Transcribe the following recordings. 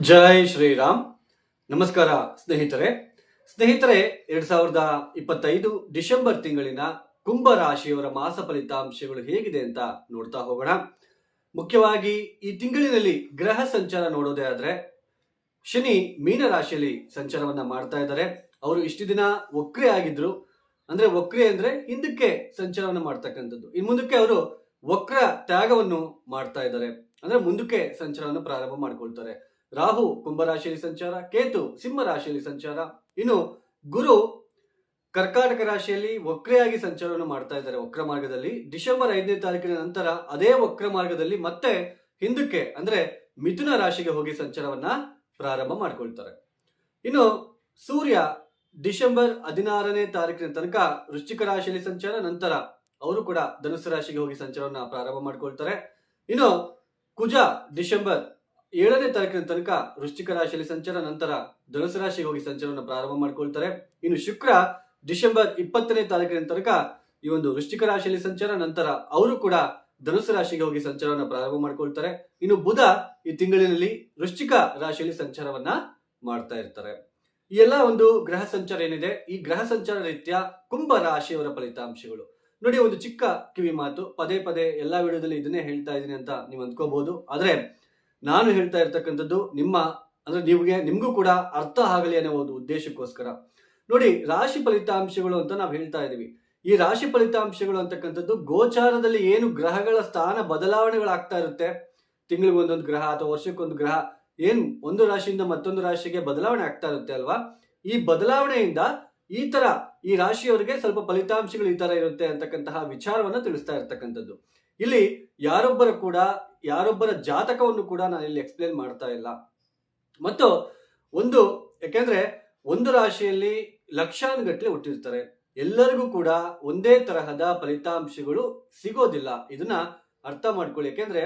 ಜೈ ಶ್ರೀರಾಮ್. ನಮಸ್ಕಾರ ಸ್ನೇಹಿತರೆ. ಸ್ನೇಹಿತರೆ, ಎರಡ್ ಸಾವಿರದ ಇಪ್ಪತ್ತೈದು ಡಿಸೆಂಬರ್ ತಿಂಗಳಿನ ಕುಂಭ ರಾಶಿಯವರ ಮಾಸ ಫಲಿತಾಂಶಗಳು ಹೇಗಿದೆ ಅಂತ ನೋಡ್ತಾ ಹೋಗೋಣ. ಮುಖ್ಯವಾಗಿ ಈ ತಿಂಗಳಿನಲ್ಲಿ ಗ್ರಹ ಸಂಚಾರ ನೋಡೋದೇ ಆದ್ರೆ, ಶನಿ ಮೀನ ರಾಶಿಯಲ್ಲಿ ಸಂಚಾರವನ್ನ ಮಾಡ್ತಾ ಇದ್ದಾರೆ. ಅವರು ಇಷ್ಟು ದಿನ ವಕ್ರೆ ಆಗಿದ್ರು. ಅಂದ್ರೆ ವಕ್ರೆ ಅಂದ್ರೆ ಹಿಂದಕ್ಕೆ ಸಂಚಾರವನ್ನ ಮಾಡ್ತಕ್ಕಂಥದ್ದು. ಇನ್ ಮುಂದಕ್ಕೆ ಅವರು ವಕ್ರ ತ್ಯಾಗವನ್ನು ಮಾಡ್ತಾ ಇದ್ದಾರೆ. ಅಂದ್ರೆ ಮುಂದಕ್ಕೆ ಸಂಚಾರವನ್ನು ಪ್ರಾರಂಭ ಮಾಡ್ಕೊಳ್ತಾರೆ. ರಾಹು ಕುಂಭರಾಶಿಯಲ್ಲಿ ಸಂಚಾರ, ಕೇತು ಸಿಂಹ ರಾಶಿಯಲ್ಲಿ ಸಂಚಾರ. ಇನ್ನು ಗುರು ಕರ್ಕಾಟಕ ರಾಶಿಯಲ್ಲಿ ವಕ್ರೆಯಾಗಿ ಸಂಚಾರವನ್ನು ಮಾಡ್ತಾ ಇದ್ದಾರೆ ವಕ್ರ ಮಾರ್ಗದಲ್ಲಿ. ಡಿಸೆಂಬರ್ ಐದನೇ ತಾರೀಕಿನ ನಂತರ ಅದೇ ವಕ್ರ ಮಾರ್ಗದಲ್ಲಿ ಮತ್ತೆ ಹಿಂದಕ್ಕೆ, ಅಂದ್ರೆ ಮಿಥುನ ರಾಶಿಗೆ ಹೋಗಿ ಸಂಚಾರವನ್ನ ಪ್ರಾರಂಭ ಮಾಡ್ಕೊಳ್ತಾರೆ. ಇನ್ನು ಸೂರ್ಯ ಡಿಸೆಂಬರ್ ಹದಿನಾರನೇ ತಾರೀಕಿನ ತನಕ ವೃಶ್ಚಿಕ ರಾಶಿಯಲ್ಲಿ ಸಂಚಾರ, ನಂತರ ಅವರು ಕೂಡ ಧನುಸು ರಾಶಿಗೆ ಹೋಗಿ ಸಂಚಾರವನ್ನ ಪ್ರಾರಂಭ ಮಾಡ್ಕೊಳ್ತಾರೆ. ಇನ್ನು ಕುಜ ಡಿಸೆಂಬರ್ ಏಳನೇ ತಾರೀಕಿನ ತನಕ ವೃಶ್ಚಿಕ ರಾಶಿಯಲ್ಲಿ ಸಂಚಾರ ನಂತರ ಧನುಸು ರಾಶಿಗೆ ಹೋಗಿ ಸಂಚಾರವನ್ನು ಪ್ರಾರಂಭ ಮಾಡ್ಕೊಳ್ತಾರೆ. ಇನ್ನು ಶುಕ್ರ ಡಿಸೆಂಬರ್ ಇಪ್ಪತ್ತನೇ ತಾರೀಕಿನ ತನಕ ಈ ಒಂದು ವೃಶ್ಚಿಕ ರಾಶಿಯಲ್ಲಿ ಸಂಚಾರ ನಂತರ ಅವರು ಕೂಡ ಧನುಸು ರಾಶಿಗೆ ಹೋಗಿ ಸಂಚಾರವನ್ನು ಪ್ರಾರಂಭ ಮಾಡ್ಕೊಳ್ತಾರೆ. ಇನ್ನು ಬುಧ ಈ ತಿಂಗಳಿನಲ್ಲಿ ವೃಶ್ಚಿಕ ರಾಶಿಯಲ್ಲಿ ಸಂಚಾರವನ್ನ ಮಾಡ್ತಾ ಇರ್ತಾರೆ. ಈ ಎಲ್ಲ ಒಂದು ಗ್ರಹ ಸಂಚಾರ ಏನಿದೆ? ಈ ಗ್ರಹ ಸಂಚಾರ ರೀತಿಯ ಕುಂಭ ರಾಶಿಯವರ ಫಲಿತಾಂಶಗಳು. ನೋಡಿ, ಒಂದು ಚಿಕ್ಕ ಕಿವಿ ಮಾತು, ಪದೇ ಪದೇ ಎಲ್ಲಾ ವಿಡಿಯೋದಲ್ಲಿ ಇದನ್ನೇ ಹೇಳ್ತಾ ಇದ್ದೀನಿ ಅಂತ ನೀವು ಅಂದ್ಕೋಬಹುದು ಆದ್ರೆ ನಾನು ಹೇಳ್ತಾ ಇರ್ತಕ್ಕಂಥದ್ದು ನಿಮ್ಮ, ಅಂದ್ರೆ ನಿಮಗೆ, ನಿಮಗೂ ಕೂಡ ಅರ್ಥ ಆಗಲಿ ಅನ್ನೋ ಒಂದು ಉದ್ದೇಶಕ್ಕೋಸ್ಕರ. ನೋಡಿ, ರಾಶಿ ಫಲಿತಾಂಶಗಳು ಅಂತ ನಾವು ಹೇಳ್ತಾ ಇದೀವಿ. ಈ ರಾಶಿ ಫಲಿತಾಂಶಗಳು ಅಂತಕ್ಕಂಥದ್ದು ಗೋಚಾರದಲ್ಲಿ ಏನು ಗ್ರಹಗಳ ಸ್ಥಾನ ಬದಲಾವಣೆಗಳಾಗ್ತಾ ಇರುತ್ತೆ, ತಿಂಗಳಿಗೆ ಒಂದೊಂದು ಗ್ರಹ ಅಥವಾ ವರ್ಷಕ್ಕೊಂದು ಗ್ರಹ, ಏನು ಒಂದು ರಾಶಿಯಿಂದ ಮತ್ತೊಂದು ರಾಶಿಗೆ ಬದಲಾವಣೆ ಆಗ್ತಾ ಇರುತ್ತೆ ಅಲ್ವಾ? ಈ ಬದಲಾವಣೆಯಿಂದ ಈ ತರ ಈ ರಾಶಿಯವರಿಗೆ ಸ್ವಲ್ಪ ಫಲಿತಾಂಶಗಳು ಈ ತರ ಇರುತ್ತೆ ಅಂತಕ್ಕಂತಹ ವಿಚಾರವನ್ನ ತಿಳಿಸ್ತಾ ಇರ್ತಕ್ಕಂಥದ್ದು. ಇಲ್ಲಿ ಯಾರೊಬ್ಬರ ಕೂಡ, ಯಾರೊಬ್ಬರ ಜಾತಕವನ್ನು ಕೂಡ ನಾನು ಇಲ್ಲಿ ಎಕ್ಸ್ಪ್ಲೇನ್ ಮಾಡ್ತಾ ಇಲ್ಲ. ಮತ್ತು ಒಂದು ಯಾಕೆಂದ್ರೆ ಒಂದು ರಾಶಿಯಲ್ಲಿ ಲಕ್ಷಾನುಗಟ್ಟಲೆ ಹುಟ್ಟಿರ್ತಾರೆ. ಎಲ್ಲರಿಗೂ ಕೂಡ ಒಂದೇ ತರಹದ ಫಲಿತಾಂಶಗಳು ಸಿಗೋದಿಲ್ಲ. ಇದನ್ನ ಅರ್ಥ ಮಾಡ್ಕೊಳ್ಳಿ. ಯಾಕೆಂದ್ರೆ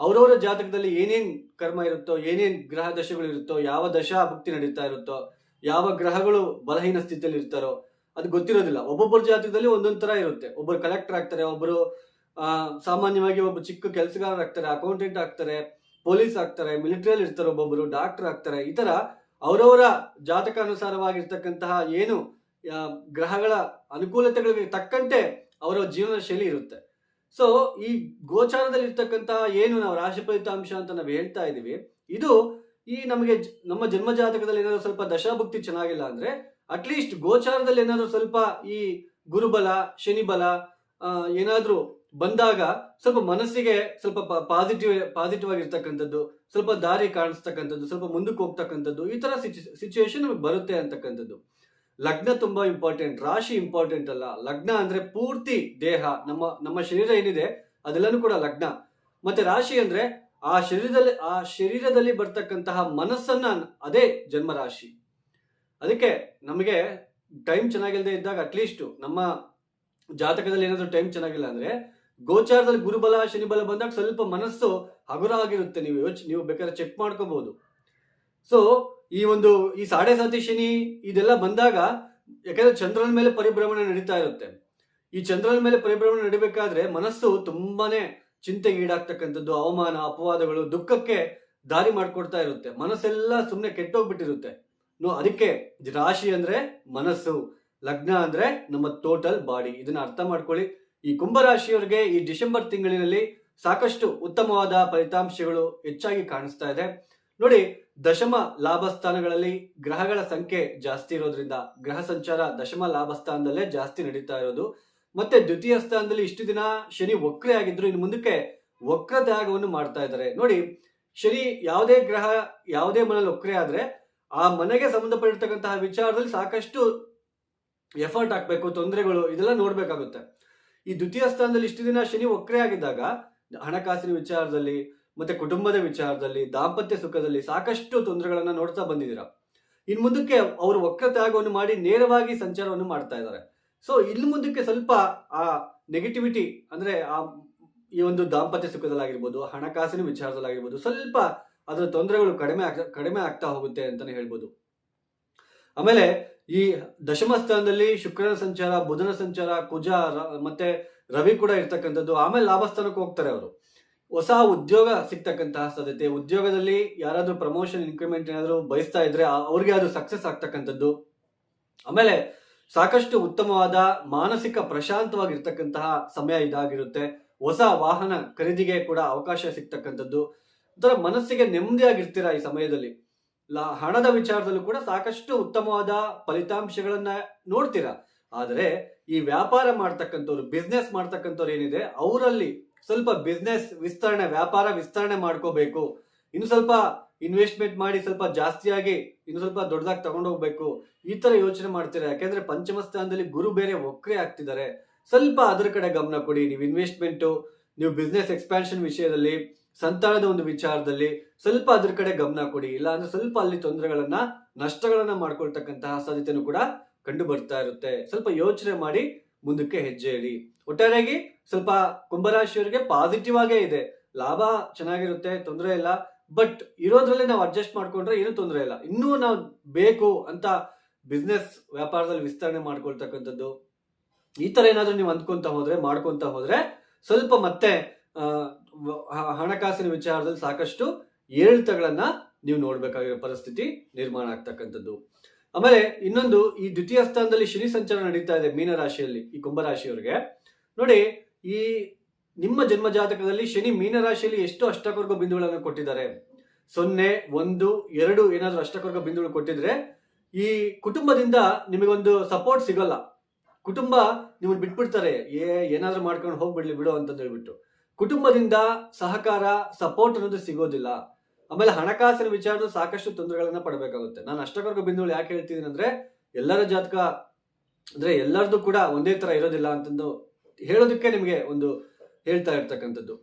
ಅವರವರ ಜಾತಕದಲ್ಲಿ ಏನೇನ್ ಕರ್ಮ ಇರುತ್ತೋ, ಏನೇನ್ ಗ್ರಹ ದಶೆಗಳು ಇರುತ್ತೋ, ಯಾವ ದಶಾ ಭಕ್ತಿ ನಡೀತಾ ಇರುತ್ತೋ ಯಾವ ಗ್ರಹಗಳು ಬಲಹೀನ ಸ್ಥಿತಿಯಲ್ಲಿ ಇರ್ತಾರೋ ಅದು ಗೊತ್ತಿರೋದಿಲ್ಲ. ಒಬ್ಬೊಬ್ಬರ ಜಾತಕದಲ್ಲಿ ಒಂದೊಂದು ಥರ ಇರುತ್ತೆ. ಒಬ್ಬರು ಕಲೆಕ್ಟರ್ ಆಗ್ತಾರೆ ಒಬ್ಬರು ಸಾಮಾನ್ಯವಾಗಿ ಒಬ್ಬ ಚಿಕ್ಕ ಕೆಲಸಗಾರರಾಗ್ತಾರೆ ಅಕೌಂಟೆಂಟ್ ಆಗ್ತಾರೆ ಪೊಲೀಸ್ ಆಗ್ತಾರೆ ಮಿಲಿಟರಿಯಲ್ಲಿ ಇರ್ತಾರೆ ಒಬ್ಬೊಬ್ಬರು ಡಾಕ್ಟರ್ ಆಗ್ತಾರೆ. ಈ ಥರ ಅವರವರ ಜಾತಕಾನುಸಾರವಾಗಿರ್ತಕ್ಕಂತಹ ಏನು ಗ್ರಹಗಳ ಅನುಕೂಲತೆಗಳಿಗೆ ತಕ್ಕಂತೆ ಅವರ ಜೀವನ ಶೈಲಿ ಇರುತ್ತೆ. ಸೊ ಈ ಗೋಚಾರದಲ್ಲಿ ಇರ್ತಕ್ಕಂತಹ ಏನು ನಾವು ರಾಶಿ ಫಲಿತಾಂಶ ಅಂತ ನಾವು ಹೇಳ್ತಾ ಇದೀವಿ, ಇದು ಈ ನಮಗೆ ನಮ್ಮ ಜನ್ಮ ಜಾತಕದಲ್ಲಿ ಏನಾದ್ರು ಸ್ವಲ್ಪ ದಶಾಭುಕ್ತಿ ಚೆನ್ನಾಗಿಲ್ಲ ಅಂದ್ರೆ ಅಟ್ಲೀಸ್ಟ್ ಗೋಚಾರದಲ್ಲಿ ಏನಾದರೂ ಸ್ವಲ್ಪ ಈ ಗುರುಬಲ, ಶನಿಬಲ ಏನಾದರೂ ಏನಾದ್ರೂ ಬಂದಾಗ ಸ್ವಲ್ಪ ಮನಸ್ಸಿಗೆ ಸ್ವಲ್ಪ ಪಾಸಿಟಿವ್ ಪಾಸಿಟಿವ್ ಆಗಿರ್ತಕ್ಕಂಥದ್ದು, ಸ್ವಲ್ಪ ದಾರಿ ಕಾಣಿಸ್ತಕ್ಕಂಥದ್ದು, ಸ್ವಲ್ಪ ಮುಂದಕ್ಕೆ ಹೋಗ್ತಕ್ಕಂಥದ್ದು, ಈ ತರ ಸಿಚುವೇಶನ್ ನಮಗೆ ಬರುತ್ತೆ ಅಂತಕ್ಕಂಥದ್ದು. ಲಗ್ನ ತುಂಬಾ ಇಂಪಾರ್ಟೆಂಟ್ ರಾಶಿ ಇಂಪಾರ್ಟೆಂಟ್ ಅಲ್ಲ. ಲಗ್ನ ಅಂದ್ರೆ ಪೂರ್ತಿ ದೇಹ, ನಮ್ಮ ನಮ್ಮ ಶರೀರ ಏನಿದೆ ಅದೆಲ್ಲನೂ ಕೂಡ ಲಗ್ನ. ಮತ್ತೆ ರಾಶಿ ಅಂದ್ರೆ ಆ ಶರೀರದಲ್ಲಿ ಆ ಶರೀರದಲ್ಲಿ ಬರ್ತಕ್ಕಂತಹ ಮನಸ್ಸನ್ನ ಅದೇ ಜನ್ಮರಾಶಿ. ಅದಕ್ಕೆ ನಮಗೆ ಟೈಮ್ ಚೆನ್ನಾಗಿಲ್ಲದೆ ಇದ್ದಾಗ ಅಟ್ಲೀಸ್ಟ್ ನಮ್ಮ ಜಾತಕದಲ್ಲಿ ಏನಾದರೂ ಟೈಮ್ ಚೆನ್ನಾಗಿಲ್ಲ ಅಂದ್ರೆ ಗೋಚಾರದಲ್ಲಿ ಗುರುಬಲ, ಶನಿಬಲ ಬಂದಾಗ ಸ್ವಲ್ಪ ಮನಸ್ಸು ಹಗುರ ಆಗಿರುತ್ತೆ. ನೀವು ಯೋಚ್, ನೀವು ಬೇಕಾದ್ರೆ ಚೆಕ್ ಮಾಡ್ಕೋಬಹುದು ಸೊ ಈ ಒಂದು, ಈ ಸಾಡೆ ಸಾತಿ ಶನಿ ಇದೆಲ್ಲ ಬಂದಾಗ ಯಾಕಂದ್ರೆ ಚಂದ್ರನ ಮೇಲೆ ಪರಿಭ್ರಮಣೆ ನಡೀತಾ ಇರುತ್ತೆ. ಈ ಚಂದ್ರನ ಮೇಲೆ ಪರಿಭ್ರಮಣೆ ನಡಿಬೇಕಾದ್ರೆ ಮನಸ್ಸು ತುಂಬಾನೇ ಚಿಂತೆಗೆ ಈಡಾಗ್ತಕ್ಕಂಥದ್ದು, ಅವಮಾನ, ಅಪವಾದಗಳು ದುಃಖಕ್ಕೆ ದಾರಿ ಮಾಡ್ಕೊಡ್ತಾ ಇರುತ್ತೆ. ಮನಸ್ಸೆಲ್ಲ ಸುಮ್ಮನೆ ಕೆಟ್ಟೋಗ್ಬಿಟ್ಟಿರುತ್ತೆ. ನೋ, ಅದಕ್ಕೆ ರಾಶಿ ಅಂದ್ರೆ ಮನಸ್ಸು, ಲಗ್ನ ಅಂದ್ರೆ ನಮ್ಮ ಟೋಟಲ್ ಬಾಡಿ ಇದನ್ನ ಅರ್ಥ ಮಾಡ್ಕೊಳ್ಳಿ. ಈ ಕುಂಭರಾಶಿಯವರಿಗೆ ಈ ಡಿಸೆಂಬರ್ ತಿಂಗಳಿನಲ್ಲಿ ಸಾಕಷ್ಟು ಉತ್ತಮವಾದ ಫಲಿತಾಂಶಗಳು ಹೆಚ್ಚಾಗಿ ಕಾಣಿಸ್ತಾ ಇದೆ. ನೋಡಿ, ದಶಮ ಲಾಭ ಸ್ಥಾನಗಳಲ್ಲಿ ಗ್ರಹಗಳ ಸಂಖ್ಯೆ ಜಾಸ್ತಿ ಇರೋದ್ರಿಂದ, ಗ್ರಹ ಸಂಚಾರ ದಶಮ ಲಾಭ ಸ್ಥಾನದಲ್ಲೇ ಜಾಸ್ತಿ ನಡೀತಾ ಇರೋದು. ಮತ್ತೆ ದ್ವಿತೀಯ ಸ್ಥಾನದಲ್ಲಿ ಇಷ್ಟು ದಿನ ಶನಿ ವಕ್ರೆ ಆಗಿದ್ರು, ಇನ್ನು ಮುಂದಕ್ಕೆ ವಕ್ರ ತ್ಯಾಗವನ್ನು ಮಾಡ್ತಾ ಇದ್ದಾರೆ. ನೋಡಿ, ಶನಿ ಯಾವುದೇ ಗ್ರಹ ಯಾವುದೇ ಮನೇಲಿ ವಕ್ರೆ ಆದ್ರೆ ಆ ಮನೆಗೆ ಸಂಬಂಧಪಟ್ಟಿರ್ತಕ್ಕಂತಹ ವಿಚಾರದಲ್ಲಿ ಸಾಕಷ್ಟು ಎಫರ್ಟ್ ಹಾಕ್ಬೇಕು, ತೊಂದರೆಗಳು ಇದೆಲ್ಲ ನೋಡ್ಬೇಕಾಗುತ್ತೆ. ಈ ದ್ವಿತೀಯ ಸ್ಥಾನದಲ್ಲಿ ಇಷ್ಟು ದಿನ ಶನಿ ವಕ್ರೆ ಆಗಿದ್ದಾಗ, ಹಣಕಾಸಿನ ವಿಚಾರದಲ್ಲಿ, ಮತ್ತೆ ಕುಟುಂಬದ ವಿಚಾರದಲ್ಲಿ, ದಾಂಪತ್ಯ ಸುಖದಲ್ಲಿ ಸಾಕಷ್ಟು ತೊಂದರೆಗಳನ್ನ ನೋಡ್ತಾ ಬಂದಿದ್ದೀರಾ. ಇನ್ ಮುಂದಕ್ಕೆ ಅವರು ವಕ್ರ ತ್ಯಾಗವನ್ನು ಮಾಡಿ ನೇರವಾಗಿ ಸಂಚಾರವನ್ನು ಮಾಡ್ತಾ ಇದ್ದಾರೆ. ಸೊ ಇಲ್ಲಿ ಮುಂದಕ್ಕೆ ಸ್ವಲ್ಪ ಆ ನೆಗೆಟಿವಿಟಿ ಅಂದ್ರೆ ಆ ಈ ಒಂದು ದಾಂಪತ್ಯ ಸುಖದಲ್ಲಾಗಿರ್ಬೋದು, ಹಣಕಾಸಿನ ವಿಚಾರದಲ್ಲಾಗಿರ್ಬೋದು, ಸ್ವಲ್ಪ ಅದರ ತೊಂದರೆಗಳು ಕಡಿಮೆ ಕಡಿಮೆ ಆಗ್ತಾ ಹೋಗುತ್ತೆ ಅಂತಾನೆ ಹೇಳ್ಬೋದು. ಆಮೇಲೆ ಈ ದಶಮ ಸ್ಥಾನದಲ್ಲಿ ಶುಕ್ರನ ಸಂಚಾರ, ಬುಧನ ಸಂಚಾರ, ಕುಜ ಮತ್ತೆ ರವಿ ಕೂಡ ಇರ್ತಕ್ಕಂಥದ್ದು, ಆಮೇಲೆ ಲಾಭಸ್ಥಾನಕ್ಕೆ ಹೋಗ್ತಾರೆ ಅವರು. ಹೊಸ ಉದ್ಯೋಗ ಸಿಗ್ತಕ್ಕಂತಹ ಸಾಧ್ಯತೆ, ಉದ್ಯೋಗದಲ್ಲಿ ಯಾರಾದ್ರೂ ಪ್ರಮೋಷನ್ ಇನ್ಕ್ರಿಮೆಂಟ್ ಏನಾದರೂ ಬಯಸ್ತಾ ಇದ್ರೆ ಅವ್ರಿಗೆ ಅದು ಸಕ್ಸಸ್ ಆಗ್ತಕ್ಕಂಥದ್ದು. ಆಮೇಲೆ ಸಾಕಷ್ಟು ಉತ್ತಮವಾದ, ಮಾನಸಿಕ ಪ್ರಶಾಂತವಾಗಿರ್ತಕ್ಕಂತಹ ಸಮಯ ಇದಾಗಿರುತ್ತೆ. ಹೊಸ ವಾಹನ ಖರೀದಿಗೆ ಕೂಡ ಅವಕಾಶ ಸಿಗ್ತಕ್ಕಂಥದ್ದು. ಒಂಥರ ಮನಸ್ಸಿಗೆ ನೆಮ್ಮದಿಯಾಗಿರ್ತೀರ ಈ ಸಮಯದಲ್ಲಿ? ಹಣದ ವಿಚಾರದಲ್ಲೂ ಕೂಡ ಸಾಕಷ್ಟು ಉತ್ತಮವಾದ ಫಲಿತಾಂಶಗಳನ್ನ ನೋಡ್ತೀರ? ಆದರೆ ಈ ವ್ಯಾಪಾರ ಮಾಡ್ತಕ್ಕಂಥವ್ರು ಬಿಸ್ನೆಸ್ ಮಾಡ್ತಕ್ಕಂಥವ್ರು ಏನಿದೆ, ಅವರಲ್ಲಿ ಸ್ವಲ್ಪ ಬಿಸ್ನೆಸ್ ವಿಸ್ತರಣೆ, ವ್ಯಾಪಾರ ವಿಸ್ತರಣೆ ಮಾಡ್ಕೋಬೇಕು. ಇನ್ನು ಸ್ವಲ್ಪ ಇನ್ವೆಸ್ಟ್ಮೆಂಟ್ ಮಾಡಿ ಸ್ವಲ್ಪ ಜಾಸ್ತಿಯಾಗಿ ಇನ್ನು ಸ್ವಲ್ಪ ದೊಡ್ಡದಾಗಿ ತಗೊಂಡೋಗ್ಬೇಕು ಈ ತರ ಯೋಚನೆ ಮಾಡ್ತೀರಾ? ಯಾಕೆಂದ್ರೆ ಪಂಚಮ ಸ್ಥಾನದಲ್ಲಿ ಗುರು ಬೇರೆ ಒಕ್ಕರೆ ಆಗ್ತಿದ್ದಾರೆ. ಸ್ವಲ್ಪ ಅದರ ಕಡೆ ಗಮನ ಕೊಡಿ. ನೀವು ಇನ್ವೆಸ್ಟ್ಮೆಂಟ್, ನೀವು ಬಿಸ್ನೆಸ್ ಎಕ್ಸ್ಪ್ಯಾನ್ಷನ್ ವಿಷಯದಲ್ಲಿ, ಸಂತಾನದ ಒಂದು ವಿಚಾರದಲ್ಲಿ ಸ್ವಲ್ಪ ಅದ್ರ ಕಡೆ ಗಮನ ಕೊಡಿ. ಇಲ್ಲ ಅಂದ್ರೆ ಸ್ವಲ್ಪ ಅಲ್ಲಿ ತೊಂದರೆಗಳನ್ನ, ನಷ್ಟಗಳನ್ನ ಮಾಡ್ಕೊಳ್ತಕ್ಕಂತಹ ಸಾಧ್ಯತೆನೂ ಕೂಡ ಕಂಡು ಬರ್ತಾ ಇರುತ್ತೆ. ಸ್ವಲ್ಪ ಯೋಚನೆ ಮಾಡಿ ಮುಂದಕ್ಕೆ ಹೆಜ್ಜೆ ಇಡಿ. ಒಟ್ಟಾರೆಯಾಗಿ ಸ್ವಲ್ಪ ಕುಂಭರಾಶಿಯವರಿಗೆ ಪಾಸಿಟಿವ್ ಆಗೇ ಇದೆ. ಲಾಭ ಚೆನ್ನಾಗಿರುತ್ತೆ, ತೊಂದರೆ ಇಲ್ಲ. ಬಟ್ ಇರೋದ್ರಲ್ಲಿ ನಾವು ಅಡ್ಜಸ್ಟ್ ಮಾಡ್ಕೊಂಡ್ರೆ ಏನೂ ತೊಂದರೆ ಇಲ್ಲ. ಇನ್ನೂ ನಾವು ಬೇಕು ಅಂತ ಬಿಸ್ನೆಸ್ ವ್ಯಾಪಾರದಲ್ಲಿ ವಿಸ್ತರಣೆ ಮಾಡ್ಕೊಳ್ತಕ್ಕಂಥದ್ದು, ಈ ತರ ಏನಾದರೂ ನೀವು ಅಂದ್ಕೊಂತ ಹೋದ್ರೆ, ಮಾಡ್ಕೊಂತ ಹೋದ್ರೆ ಸ್ವಲ್ಪ ಮತ್ತೆ ಹಣಕಾಸಿನ ವಿಚಾರದಲ್ಲಿ ಸಾಕಷ್ಟು ಏರಿಳಿತಗಳನ್ನ ನೀವು ನೋಡಬೇಕಾಗಿರೋ ಪರಿಸ್ಥಿತಿ ನಿರ್ಮಾಣ ಆಗ್ತಕ್ಕಂಥದ್ದು. ಆಮೇಲೆ ಇನ್ನೊಂದು, ಈ ದ್ವಿತೀಯ ಸ್ಥಾನದಲ್ಲಿ ಶನಿ ಸಂಚಾರ ನಡೀತಾ ಇದೆ ಮೀನರಾಶಿಯಲ್ಲಿ, ಈ ಕುಂಭರಾಶಿಯವರಿಗೆ. ನೋಡಿ, ಈ ನಿಮ್ಮ ಜನ್ಮ ಜಾತಕದಲ್ಲಿ ಶನಿ ಮೀನರಾಶಿಯಲ್ಲಿ ಎಷ್ಟು ಅಷ್ಟಕರ್ಗ ಬಿಂದುಗಳನ್ನು ಕೊಟ್ಟಿದ್ದಾರೆ? ಸೊನ್ನೆ, ಒಂದು, ಎರಡು, ಏನಾದರೂ ಅಷ್ಟಕರ್ಗ ಬಿಂದುಗಳು ಕೊಟ್ಟಿದ್ರೆ ಈ ಕುಟುಂಬದಿಂದ ನಿಮಗೊಂದು ಸಪೋರ್ಟ್ ಸಿಗಲ್ಲ. ಕುಟುಂಬ ನಿಮ್ಮನ್ನು ಬಿಟ್ಬಿಡ್ತಾರೆ. ಏ, ಏನಾದರೂ ಮಾಡ್ಕೊಂಡು ಹೋಗ್ಬಿಡ್ಲಿ ಬಿಡು ಅಂತ ಹೇಳ್ಬಿಟ್ಟು. ಕುಟುಂಬದಿಂದ ಸಹಕಾರ ಸಪೋರ್ಟ್ ಅನ್ನೋದು ಸಿಗೋದಿಲ್ಲ. ಆಮೇಲೆ ಹಣಕಾಸಿನ ವಿಚಾರದ ಸಾಕಷ್ಟು ತೊಂದರೆಗಳನ್ನ ಪಡಬೇಕಾಗುತ್ತೆ. ನಾನು ಅಷ್ಟಕರ್ಗ ಬಿಂದುಗಳು ಯಾಕೆ ಹೇಳ್ತಿದ್ದೀನಿ ಅಂದ್ರೆ ಎಲ್ಲರ ಜಾತಕ, ಅಂದ್ರೆ ಎಲ್ಲರದು ಕೂಡ ಒಂದೇ ತರ ಇರೋದಿಲ್ಲ ಅಂತಂದು ಹೇಳೋದಕ್ಕೆ ನಿಮಗೆ ಒಂದು ಹೇಳ್ತಾ ಇರ್ತಕ್ಕಂಥದ್ದು.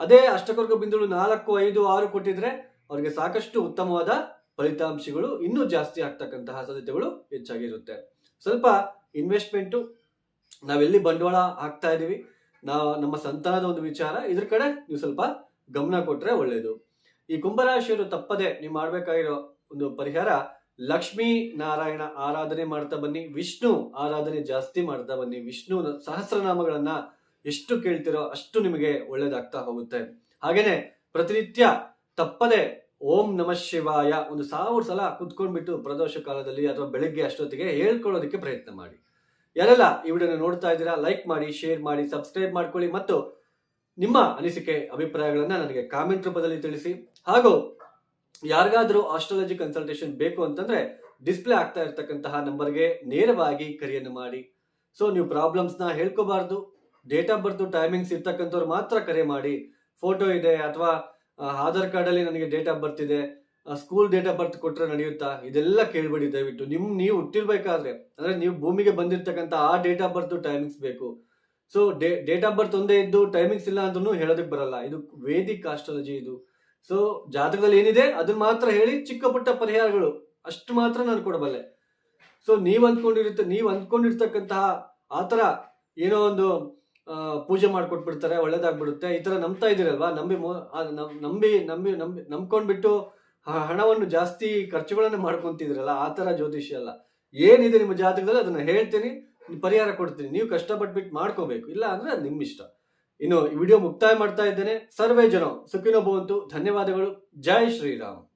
ಅದೇ ಅಷ್ಟಕರ್ಗ ಬಿಂದುಗಳು ನಾಲ್ಕು, ಐದು, ಆರು ಕೊಟ್ಟಿದ್ರೆ ಅವರಿಗೆ ಸಾಕಷ್ಟು ಉತ್ತಮವಾದ ಫಲಿತಾಂಶಗಳು ಇನ್ನೂ ಜಾಸ್ತಿ ಆಗ್ತಕ್ಕಂತಹ ಸಾಧ್ಯತೆಗಳು ಹೆಚ್ಚಾಗಿರುತ್ತೆ. ಸ್ವಲ್ಪ ಇನ್ವೆಸ್ಟ್ಮೆಂಟು ನಾವೆಲ್ಲಿ ಬಂಡವಾಳ ಹಾಕ್ತಾ ಇದ್ದೀವಿ ನಾವು ನಮ್ಮ ಸಂತಾನದ ಒಂದು ವಿಚಾರ, ಇದ್ರ ಕಡೆ ನೀವು ಸ್ವಲ್ಪ ಗಮನ ಕೊಟ್ರೆ ಒಳ್ಳೆಯದು ಈ ಕುಂಭರಾಶಿಯವರು ತಪ್ಪದೆ ನೀವು ಮಾಡಬೇಕಾಗಿರೋ ಒಂದು ಪರಿಹಾರ, ಲಕ್ಷ್ಮೀ ನಾರಾಯಣ ಆರಾಧನೆ ಮಾಡ್ತಾ ಬನ್ನಿ, ವಿಷ್ಣು ಆರಾಧನೆ ಜಾಸ್ತಿ ಮಾಡ್ತಾ ಬನ್ನಿ ವಿಷ್ಣು ಸಹಸ್ರನಾಮಗಳನ್ನ ಎಷ್ಟು ಕೇಳ್ತಿರೋ ಅಷ್ಟು ನಿಮಗೆ ಒಳ್ಳೇದಾಗ್ತಾ ಹೋಗುತ್ತೆ. ಹಾಗೇನೆ ಪ್ರತಿನಿತ್ಯ ತಪ್ಪದೆ ಓಂ ನಮಃ ಶಿವಾಯ ಒಂದು ಸಾವಿರ ಸಲ ಕುತ್ಕೊಂಡ್ಬಿಟ್ಟು ಪ್ರದೋಷ ಕಾಲದಲ್ಲಿ ಅಥವಾ ಬೆಳಿಗ್ಗೆ ಅಷ್ಟೊತ್ತಿಗೆ ಹೇಳ್ಕೊಳ್ಳೋದಕ್ಕೆ ಪ್ರಯತ್ನ ಮಾಡಿ. ಯಾರೆಲ್ಲ ಈ ವಿಡಿಯೋನ ನೋಡ್ತಾ ಇದ್ದೀರಾ ಲೈಕ್ ಮಾಡಿ ಶೇರ್ ಮಾಡಿ ಸಬ್ಸ್ಕ್ರೈಬ್ ಮಾಡ್ಕೊಳ್ಳಿ ಮತ್ತು ನಿಮ್ಮ ಅನಿಸಿಕೆ, ಅಭಿಪ್ರಾಯಗಳನ್ನ ನನಗೆ ಕಾಮೆಂಟ್ ರೂಪದಲ್ಲಿ ತಿಳಿಸಿ. ಹಾಗೂ ಯಾರಿಗಾದರೂ ಆಸ್ಟ್ರಾಲಜಿ ಕನ್ಸಲ್ಟೇಷನ್ ಬೇಕು ಅಂತಂದ್ರೆ ಡಿಸ್ಪ್ಲೇ ಆಗ್ತಾ ಇರ್ತಕ್ಕಂತಹ ನಂಬರ್ಗೆ ನೇರವಾಗಿ ಕರೆಯನ್ನು ಮಾಡಿ. ಸೊ ನೀವು ಪ್ರಾಬ್ಲಮ್ಸ್ನ ಹೇಳ್ಕೋಬಾರ್ದು. ಡೇಟ್ ಆಫ್ ಬರ್ತ್ ಟೈಮಿಂಗ್ಸ್ ಇರ್ತಕ್ಕಂಥವ್ರು ಮಾತ್ರ ಕರೆ ಮಾಡಿ ಫೋಟೋ ಇದೆ ಅಥವಾ ಆಧಾರ್ ಕಾರ್ಡ್ ಅಲ್ಲಿ ನನಗೆ ಡೇಟ್ ಆಫ್ ಬರ್ತ್ ಇದೆ ಸ್ಕೂಲ್ ಡೇಟ್ ಆಫ್ ಬರ್ತ್ ಕೊಟ್ಟರೆ ನಡೆಯುತ್ತಾ? ಇದೆಲ್ಲ ಕೇಳ್ಬೇಡಿ ದಯವಿಟ್ಟು. ನಿಮ್ಮ ನೀವು ಹುಟ್ಟಿರ್ಬೇಕಾದ್ರೆ ಅಂದ್ರೆ ನೀವು ಭೂಮಿಗೆ ಬಂದಿರ್ತಕ್ಕಂಥ ಆ ಡೇಟ್ ಆಫ್ ಬರ್ತ್ ಟೈಮಿಂಗ್ಸ್ ಬೇಕು. ಸೊ ಡೇಟ್ ಆಫ್ ಬರ್ತ್ ಒಂದೇ ಇದ್ದು ಟೈಮಿಂಗ್ಸ್ ಇಲ್ಲ ಅಂದ್ರೂ ಹೇಳೋದಕ್ಕೆ ಬರಲ್ಲ. ಇದು ವೇದಿಕ್ ಆಸ್ಟ್ರಾಲಜಿ ಇದು. ಸೊ ಜಾತಕದಲ್ಲಿ ಏನಿದೆ ಅದನ್ನ ಮಾತ್ರ ಹೇಳಿ ಚಿಕ್ಕ ಪುಟ್ಟ ಪರಿಹಾರಗಳು. ಅಷ್ಟು ಮಾತ್ರ ನಾನು ಕೊಡಬಲ್ಲೆ. ಸೊ ನೀವು ಅಂದ್ಕೊಂಡಿರುತ್ತೆ ನೀವು ಅಂದ್ಕೊಂಡಿರ್ತಕ್ಕಂತಹ ಆತರ ಏನೋ ಒಂದು ಆ, ಪೂಜೆ ಮಾಡ್ಕೊಟ್ಬಿಡ್ತಾರೆ, ಒಳ್ಳೇದಾಗ್ಬಿಡುತ್ತೆ. ಈ ತರ ನಂಬ್ತಾ ಇದೀರಲ್ವಾ ನಂಬಿ ನಂಬಿ ನಂಬಿ ನಂಬಿ, ನಂಬ್ಕೊಂಡ್ಬಿಟ್ಟು ಹಣವನ್ನು ಜಾಸ್ತಿ ಖರ್ಚುಗಳನ್ನ ಮಾಡ್ಕೊಂತಿದ್ರಲ್ಲ ಆ ಥರ ಜ್ಯೋತಿಷ್ಯ ಅಲ್ಲ. ಏನಿದೆ ನಿಮ್ಮ ಜಾತಕದಲ್ಲಿ? ಅದನ್ನ ಹೇಳ್ತೀನಿ, ಪರಿಹಾರ ಕೊಡ್ತೀನಿ. ನೀವು ಕಷ್ಟಪಟ್ಬಿಟ್ಟು ಮಾಡ್ಕೋಬೇಕು. ಇಲ್ಲ ಅಂದ್ರೆ ಅದು ನಿಮ್ಮ ಇಷ್ಟ ಇನ್ನು ಈ ವಿಡಿಯೋ ಮುಕ್ತಾಯ ಮಾಡ್ತಾ ಇದ್ದೇನೆ. ಸರ್ವೇ ಜನ, ಸುಖಿನೋ ಭವಂತು. ಧನ್ಯವಾದಗಳು. ಜೈ ಶ್ರೀರಾಮ್.